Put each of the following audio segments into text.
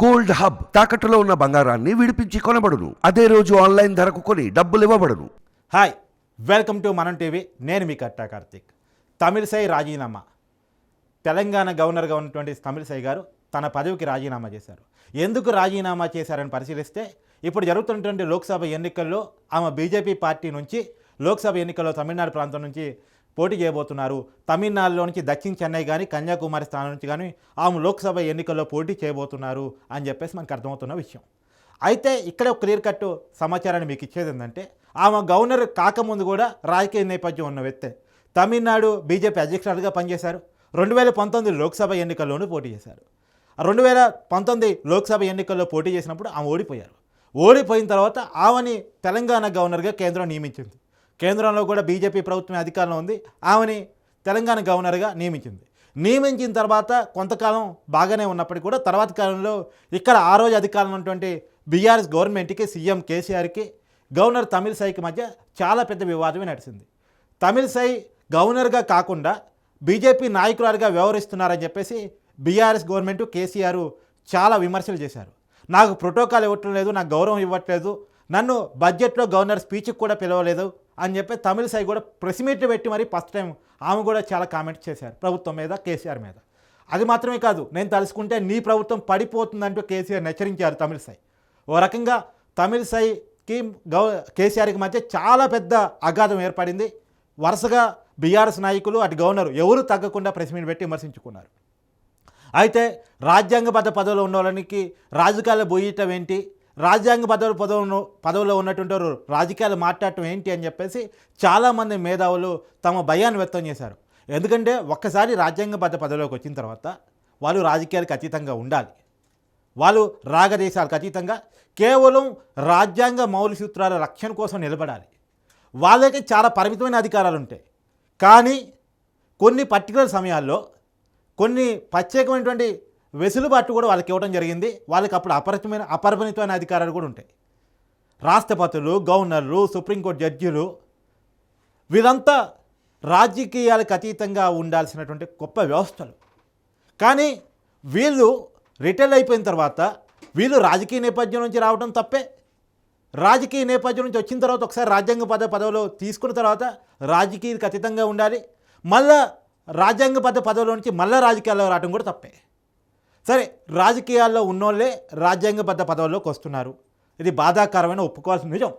Gold hub తాకట్టులో ఉన్న బంగారాన్ని విడిపించి కొనబడును. అదే రోజు ఆన్లైన్ ధరకు కొని డబ్బులు ఇవ్వబడును. హాయ్ వెల్కమ్ టు మనం టీవీ నేను మీ కట్టా కార్తిక్. తమిళసై రాజీనామా. తెలంగాణ గవర్నర్గా ఉన్నటువంటి తమిళసై గారు తన పదవికి రాజీనామా చేశారు. ఎందుకు రాజీనామా చేశారని పరిశీలిస్తే ఇప్పుడు జరుగుతున్నటువంటి లోక్సభ ఎన్నికల్లో ఆమె బీజేపీ పార్టీ నుంచి లోక్సభ ఎన్నికల్లో తమిళనాడు ప్రాంతం నుంచి పోటీ చేయబోతున్నారు. తమిళనాడులోనికి దక్షిణ చెన్నై కానీ కన్యాకుమారి స్థానం నుంచి కానీ ఆమె లోక్సభ ఎన్నికల్లో పోటీ చేయబోతున్నారు అని చెప్పేసి మనకు అర్థమవుతున్న విషయం. అయితే ఇక్కడ ఒక క్లియర్ కట్ సమాచారాన్ని మీకు ఇచ్చేది ఏంటంటే ఆమె గవర్నర్ కాకముందు కూడా రాజకీయ నేపథ్యం ఉన్న వ్యక్తే. తమిళనాడు బీజేపీ అధ్యక్షురాలుగా పనిచేశారు. రెండు వేల పంతొమ్మిది లోక్సభ ఎన్నికల్లోనూ పోటీ చేశారు. రెండు వేల పంతొమ్మిది లోక్సభ ఎన్నికల్లో పోటీ చేసినప్పుడు ఆమె ఓడిపోయారు. ఓడిపోయిన తర్వాత ఆమెని తెలంగాణ గవర్నర్గా కేంద్రం నియమించింది. కేంద్రంలో కూడా బీజేపీ ప్రభుత్వం అధికారంలో ఉంది. ఆమెని తెలంగాణ గవర్నర్గా నియమించింది. నియమించిన తర్వాత కొంతకాలం బాగానే ఉన్నప్పటికీ కూడా తర్వాత కాలంలో ఇక్కడ ఆ రోజు అధికారంలో ఉన్నటువంటి బీఆర్ఎస్ గవర్నమెంట్కి సీఎం కేసీఆర్కి గవర్నర్ తమిళసైకి మధ్య చాలా పెద్ద వివాదమే నడిచింది. తమిళసై గవర్నర్గా కాకుండా బీజేపీ నాయకురాలుగా వ్యవహరిస్తున్నారని చెప్పేసి బీఆర్ఎస్ గవర్నమెంట్ కేసీఆర్ చాలా విమర్శలు చేశారు. నాకు ప్రోటోకాల్ ఇవ్వట్లేదు నాకు గౌరవం ఇవ్వట్లేదు నన్ను బడ్జెట్లో గవర్నర్ స్పీచ్కి కూడా పిలవలేదు అని చెప్పి తమిళసై కూడా ప్రెస్ మీట్ పెట్టి మరి ఫస్ట్ టైం ఆమె కూడా చాలా కామెంట్స్ చేశారు ప్రభుత్వం మీద కేసీఆర్ మీద. అది మాత్రమే కాదు నేను తలుసుకుంటే నీ ప్రభుత్వం పడిపోతుందంటూ కేసీఆర్ హెచ్చరించారు తమిళసై ఓ రకంగా తమిళసైకి గౌ కేసీఆర్కి మధ్య చాలా పెద్ద అగాధం ఏర్పడింది. వరుసగా బీఆర్ఎస్ నాయకులు అటు గవర్నర్ ఎవరు తగ్గకుండా ప్రెస్ మీట్ పెట్టి విమర్శించుకున్నారు. అయితే రాజ్యాంగబద్ధ పదవిలో ఉన్న వాళ్ళకి రాజకీయాలు పోయటం ఏంటి? రాజ్యాంగ పదవి పదవులు పదవిలో ఉన్నటువంటి వారు రాజకీయాలు మాట్లాడటం ఏంటి అని చెప్పేసి చాలామంది మేధావులు తమ భయాన్ని వ్యక్తం చేశారు. ఎందుకంటే ఒక్కసారి రాజ్యాంగబద్ధ పదవిలోకి వచ్చిన తర్వాత వాళ్ళు రాజకీయాలకు అతీతంగా ఉండాలి. వాళ్ళు రాగదేశాలకు అతీతంగా కేవలం రాజ్యాంగ మౌలిక సూత్రాల రక్షణ కోసం నిలబడాలి. వాళ్ళకి చాలా పరిమితమైన అధికారాలు ఉంటాయి. కానీ కొన్ని పర్టికులర్ సమయాల్లో కొన్ని ప్రత్యేకమైనటువంటి వెసులుబాటు కూడా వాళ్ళకి ఇవ్వడం జరిగింది. వాళ్ళకి అప్పుడు అపరిమితమైన అపరిమితమైన అధికారాలు కూడా ఉంటాయి. రాష్ట్రపతులు గవర్నర్లు సుప్రీంకోర్టు జడ్జిలు వీళ్ళంతా రాజకీయాలకు అతీతంగా ఉండాల్సినటువంటి గొప్ప వ్యవస్థలు. కానీ వీళ్ళు రిటైర్ అయిపోయిన తర్వాత వీళ్ళు రాజకీయ నేపథ్యం నుంచి రావడం తప్పే. రాజకీయ నేపథ్యం నుంచి వచ్చిన తర్వాత ఒకసారి రాజ్యాంగ పద పదవిలో తీసుకున్న తర్వాత రాజకీయాలకు అతీతంగా ఉండాలి. మళ్ళా పద పదవిలో నుంచి మళ్ళా రాజకీయాల్లో రావడం కూడా తప్పే. సరే రాజకీయాల్లో ఉన్నోళ్ళే రాజ్యాంగబద్ధ పదవుల్లోకి వస్తున్నారు. ఇది బాధాకరమైన ఒప్పుకోవాల్సిన నిజం.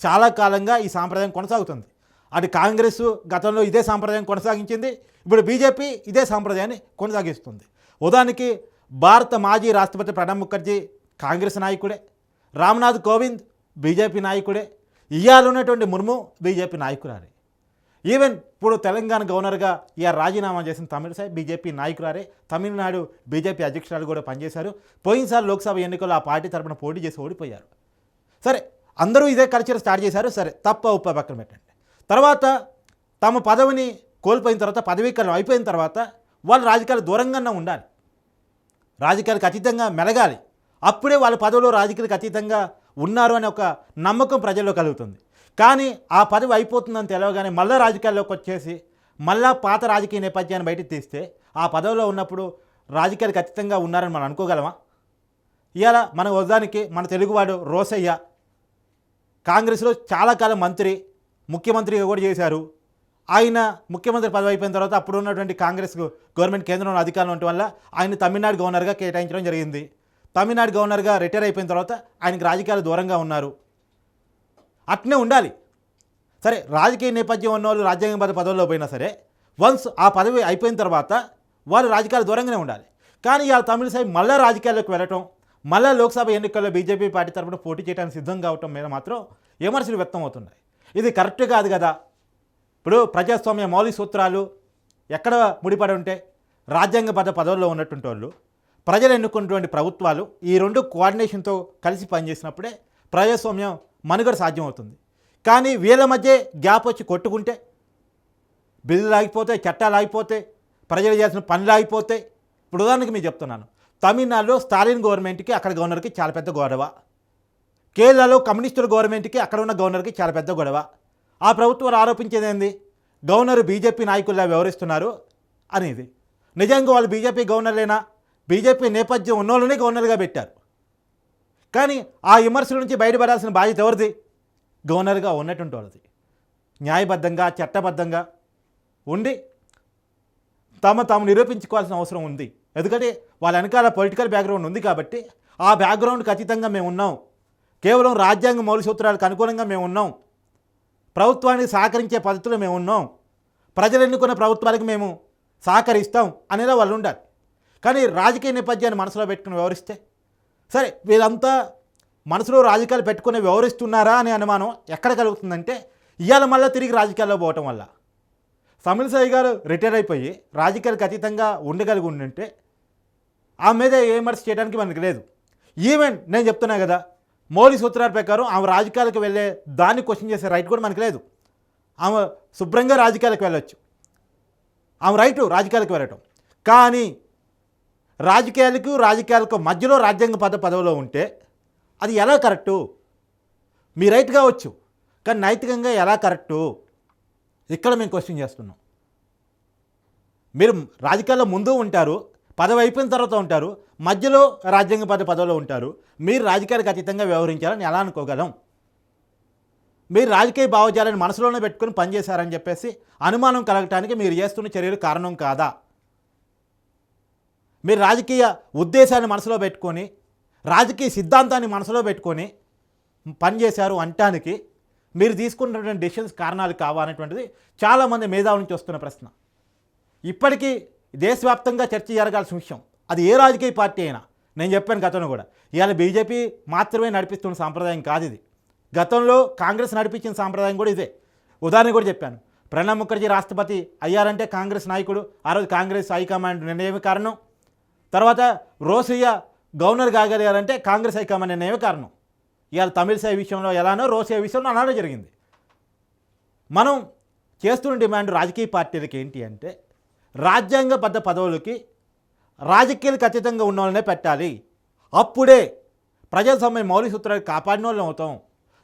చాలా కాలంగా ఈ సాంప్రదాయం కొనసాగుతుంది. అటు కాంగ్రెస్ గతంలో ఇదే సాంప్రదాయం కొనసాగించింది ఇప్పుడు బీజేపీ ఇదే సాంప్రదాయాన్ని కొనసాగిస్తుంది. ఉదాహరణకి భారత మాజీ రాష్ట్రపతి ప్రణబ్ ముఖర్జీ కాంగ్రెస్ నాయకుడే రామ్నాథ్ కోవింద్ బీజేపీ నాయకుడే ఇవాళ ఉన్నటువంటి ముర్ము బీజేపీ నాయకురాలి. ఈవెన్ ఇప్పుడు తెలంగాణ గవర్నర్గా ఇక రాజీనామా చేసిన తమిళసై బీజేపీ నాయకురారే తమిళనాడు బీజేపీ అధ్యక్షురాలు కూడా పనిచేశారు. పోయినసారి లోక్సభ ఎన్నికల్లో ఆ పార్టీ తరపున పోటీ చేసి ఓడిపోయారు. సరే అందరూ ఇదే కల్చర్ స్టార్ట్ చేశారు. సరే తప్ప ఉప్ప పక్కన పెట్టండి. తర్వాత తమ పదవిని కోల్పోయిన తర్వాత పదవీకరణం అయిపోయిన తర్వాత వాళ్ళు రాజకీయాలు దూరంగానే ఉండాలి. రాజకీయాలకు అతీతంగా మెలగాలి. అప్పుడే వాళ్ళ పదవిలో రాజకీయాలకు అతీతంగా ఉన్నారు అనే ఒక నమ్మకం ప్రజల్లో కలుగుతుంది. కానీ ఆ పదవి అయిపోతుందని తెలియగానే మళ్ళీ రాజకీయాల్లోకి వచ్చేసి మళ్ళా పాత రాజకీయ నేపథ్యాన్ని బయటకు తీస్తే ఆ పదవిలో ఉన్నప్పుడు రాజకీయాలు ఖచ్చితంగా ఉన్నారని మనం అనుకోగలమా? ఇవాళ మన ఉదాహరణకి మన తెలుగువాడు రోసయ్య కాంగ్రెస్లో చాలా కాలం మంత్రి ముఖ్యమంత్రిగా కూడా చేశారు. ఆయన ముఖ్యమంత్రి పదవి అయిపోయిన తర్వాత అప్పుడు ఉన్నటువంటి కాంగ్రెస్ గవర్నమెంట్ కేంద్రంలో అధికారంలో ఉండటం వల్ల ఆయన తమిళనాడు గవర్నర్గా కేటాయించడం జరిగింది. తమిళనాడు గవర్నర్గా రిటైర్ అయిపోయిన తర్వాత ఆయనకు రాజకీయాలు దూరంగా ఉన్నారు. అట్నే ఉండాలి. సరే రాజకీయ నేపథ్యం ఉన్న వాళ్ళు రాజ్యాంగబద్ధ పదవిలో పోయినా సరే వన్స్ ఆ పదవి అయిపోయిన తర్వాత వాళ్ళు రాజకీయాలు దూరంగానే ఉండాలి. కానీ ఇవాళ తమిళసాయి మళ్ళీ రాజకీయాల్లోకి వెళ్ళటం మళ్ళీ లోక్సభ ఎన్నికల్లో బీజేపీ పార్టీ తరపున పోటీ చేయడానికి సిద్ధం కావటం మీద మాత్రం విమర్శలు వ్యక్తం అవుతున్నాయి. ఇది కరెక్ట్ కాదు కదా? ఇప్పుడు ప్రజాస్వామ్య మౌలిక సూత్రాలు ఎక్కడ ముడిపడి ఉంటే రాజ్యాంగబద్ధ పదవుల్లో ఉన్నటువంటి వాళ్ళు ప్రజలు ఎన్నుకున్నటువంటి ప్రభుత్వాలు ఈ రెండు కోఆర్డినేషన్తో కలిసి పనిచేసినప్పుడే ప్రజాస్వామ్యం మనుగడ సాధ్యమవుతుంది. కానీ వీళ్ళ మధ్య గ్యాప్ వచ్చి కొట్టుకుంటే బిల్లులు ఆగిపోతే చట్టాలు ఆగిపోతే ప్రజలు చేసిన పనులు ఆగిపోతే ఇప్పుడు ఉదాహరణకి మీకు చెప్తున్నాను. తమిళనాడులో స్టాలిన్ గవర్నమెంట్కి అక్కడ గవర్నర్కి చాలా పెద్ద గొడవ. కేరళలో కమ్యూనిస్టుల గవర్నమెంట్కి అక్కడ ఉన్న గవర్నర్కి చాలా పెద్ద గొడవ. ఆ ప్రభుత్వాలు ఆరోపించేదేంది గవర్నర్ బీజేపీ నాయకుల్లా వ్యవహరిస్తున్నారు అనేది. నిజంగా వాళ్ళు బీజేపీ గవర్నర్లేనా? బీజేపీ నేపథ్యం ఉన్నోళ్ళనే గవర్నర్గా పెట్టారు. కానీ ఆ విమర్శల నుంచి బయటపడాల్సిన బాధ్యత ఎవరిది? గవర్నర్గా ఉన్నటువంటి వాళ్ళది. న్యాయబద్ధంగా చట్టబద్ధంగా ఉండి తమ తాము నిరూపించుకోవాల్సిన అవసరం ఉంది. ఎందుకంటే వాళ్ళ వెనకాల పొలిటికల్ బ్యాక్గ్రౌండ్ ఉంది కాబట్టి ఆ బ్యాక్గ్రౌండ్ ఖచ్చితంగా మేము ఉన్నాం. కేవలం రాజ్యాంగ మౌలిక సూత్రాలకు అనుకూలంగా మేము ఉన్నాం. ప్రభుత్వానికి సహకరించే పద్ధతిలో మేము ఉన్నాం. ప్రజలు ఎన్నుకున్న ప్రభుత్వాలకు మేము సహకరిస్తాం అనేలా వాళ్ళు ఉండాలి. కానీ రాజకీయ నేపథ్యాన్ని మనసులో పెట్టుకుని వివరిస్తే సరే వీళ్ళంతా మనసులో రాజకీయాలు పెట్టుకుని వ్యవహరిస్తున్నారా అనే అనుమానం ఎక్కడ కలుగుతుందంటే ఇవాళ మళ్ళీ తిరిగి రాజకీయాల్లో పోవటం వల్ల. తమిళసాయి గారు రిటైర్ అయిపోయి రాజకీయాలకు అతీతంగా ఉండగలిగి ఉండింటే ఆమె మీద ఏ విమర్శ చేయడానికి మనకి లేదు. ఈవెన్ నేను చెప్తున్నా కదా మౌలిక సూత్రాల ప్రకారం ఆమె రాజకీయాలకు వెళ్ళే దాన్ని క్వశ్చన్ చేసే రైట్ కూడా మనకి లేదు. ఆమె శుభ్రంగా రాజకీయాలకు వెళ్ళొచ్చు. ఆమె రైటు రాజకీయాలకు వెళ్ళటం. కానీ రాజకీయాలకు రాజకీయాలకు మధ్యలో రాజ్యాంగ పద పదవిలో ఉంటే అది ఎలా కరెక్టు? మీ రైట్ కావచ్చు కానీ నైతికంగా ఎలా కరెక్టు? ఇక్కడ మేము క్వశ్చన్ చేస్తున్నాం. మీరు రాజకీయాల్లో ముందు ఉంటారు పదవి అయిపోయిన తర్వాత ఉంటారు మధ్యలో రాజ్యాంగ పద పదవిలో ఉంటారు మీరు రాజకీయాలకు అతీతంగా వ్యవహరించాలని ఎలా అనుకోగలం? మీరు రాజకీయ భావజాలను మనసులోనే పెట్టుకుని పనిచేశారని చెప్పేసి అనుమానం కలగటానికి మీరు చేస్తున్న చర్యలు కారణం కాదా? మీరు రాజకీయ ఉద్దేశాన్ని మనసులో పెట్టుకొని రాజకీయ సిద్ధాంతాన్ని మనసులో పెట్టుకొని పనిచేశారు అంటానికి మీరు తీసుకున్నటువంటి డెసిషన్స్ కారణాలు కావాలనేటువంటిది చాలామంది మేధావుల నుంచి వస్తున్న ప్రశ్న. ఇప్పటికీ దేశవ్యాప్తంగా చర్చ జరగాల్సిన విషయం అది ఏ రాజకీయ పార్టీ అయినా. నేను చెప్పాను గతంలో కూడా. ఇవాళ బీజేపీ మాత్రమే నడిపిస్తున్న సాంప్రదాయం కాదు ఇది. గతంలో కాంగ్రెస్ నడిపించిన సాంప్రదాయం కూడా ఇదే. ఉదాహరణ కూడా చెప్పాను. ప్రణబ్ ముఖర్జీ రాష్ట్రపతి అయ్యారంటే కాంగ్రెస్ నాయకుడు ఆ రోజు కాంగ్రెస్ హైకమాండ్ నిర్ణయమే కారణం. తర్వాత రోసయ్య గవర్నర్ కాగలిగారంటే కాంగ్రెస్ హైకమాండ్ నిర్ణయమే కారణం. ఇవాళ తమిళసాయి విషయంలో ఎలానో రోసయ్య విషయంలో అలానే జరిగింది. మనం చేస్తున్న డిమాండ్ రాజకీయ పార్టీలకి ఏంటి అంటే రాజ్యాంగబద్ధ పదవులకి రాజకీయాలకు అతీతంగా ఉన్న వాళ్ళనే పెట్టాలి. అప్పుడే ప్రజాస్వామ్య మౌలిక సూత్రాలు కాపాడిన వాళ్ళని అవుతాం.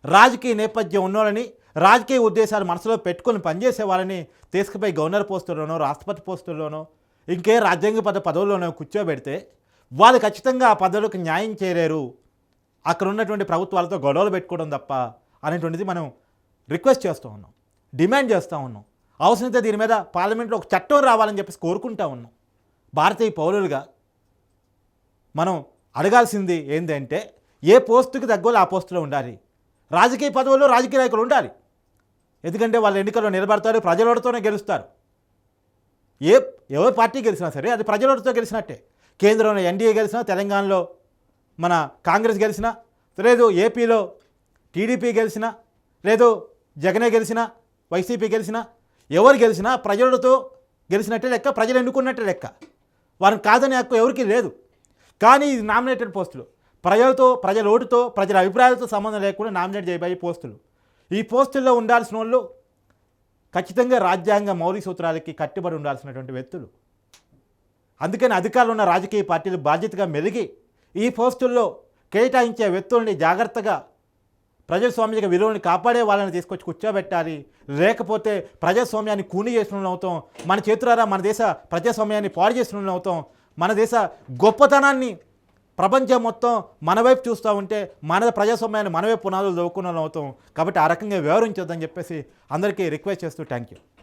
రాజకీయ నేపథ్యం ఉన్నోళ్ళని రాజకీయ ఉద్దేశాలు మనసులో పెట్టుకొని పనిచేసే వాళ్ళని తీసుకుపోయి గవర్నర్ పోస్టుల్లోనో రాష్ట్రపతి పోస్టుల్లోనో ఇంకే రాజ్యాంగబద్ధ పదవుల్లోనే కూర్చోబెడితే వాళ్ళు ఖచ్చితంగా ఆ పదవులకు న్యాయం చేరారు. అక్కడ ఉన్నటువంటి ప్రభుత్వాలతో గొడవలు పెట్టుకోవడం తప్ప అనేటువంటిది మనం రిక్వెస్ట్ చేస్తూ ఉన్నాం. డిమాండ్ చేస్తూ ఉన్నాం. అవసరమైతే దీని మీద పార్లమెంట్లో ఒక చట్టం రావాలని చెప్పేసి కోరుకుంటా ఉన్నాం. భారతీయ పౌరులుగా మనం అడగాల్సింది ఏంటంటే ఏ పోస్టుకి తగ్గోలు ఆ పోస్టులో ఉండాలి. రాజకీయ పదవుల్లో రాజకీయ నాయకులు ఉండాలి. ఎందుకంటే వాళ్ళు ఎన్నికల్లో నిలబడతారు ప్రజలతోనే గెలుస్తారు. ఏ ఎవరి పార్టీ గెలిచినా సరే అది ప్రజలతో గెలిచినట్టే. కేంద్రంలో ఎన్డీఏ గెలిచినా తెలంగాణలో మన కాంగ్రెస్ గెలిచినా లేదు ఏపీలో టీడీపీ గెలిచినా లేదు జగనే గెలిచినా వైసీపీ గెలిచినా ఎవరు గెలిచినా ప్రజలతో గెలిచినట్టే లెక్క ప్రజలు ఎన్నుకున్నట్టే లెక్క. వారిని కాదని హక్కు ఎవరికీ లేదు. కానీ ఇది నామినేటెడ్ పోస్టులు. ప్రజలతో ప్రజల ఓటుతో ప్రజల అభిప్రాయాలతో సంబంధం లేకుండా నామినేట్ చేయబోయే పోస్టులు. ఈ పోస్టుల్లో ఉండాల్సిన వాళ్ళు ఖచ్చితంగా రాజ్యాంగ మౌలిక సూత్రాలకి కట్టుబడి ఉండాల్సినటువంటి వ్యక్తులు. అందుకని అధికారులు ఉన్న రాజకీయ పార్టీలు బాధ్యతగా మెలిగి ఈ పోస్టుల్లో కేటాయించే వ్యక్తుల్ని జాగ్రత్తగా ప్రజాస్వామ్యక విలువని కాపాడే వాళ్ళని తీసుకొచ్చి కూర్చోబెట్టాలి. లేకపోతే ప్రజాస్వామ్యాన్ని కూని చేసిన అవుతాం. మన చేతులారా మన దేశ ప్రజాస్వామ్యాన్ని పాడు చేసిన అవుతాం. మన దేశ గొప్పతనాన్ని ప్రపంచం మొత్తం మన వైపు చూస్తూ ఉంటే మన ప్రజాస్వామ్యాన్ని మన వైపు పునాదులు దవ్వుకున్న అవుతాం. కాబట్టి ఆ రకంగా వివరించొద్దని చెప్పేసి అందరికీ రిక్వెస్ట్ చేస్తూ థ్యాంక్ యూ.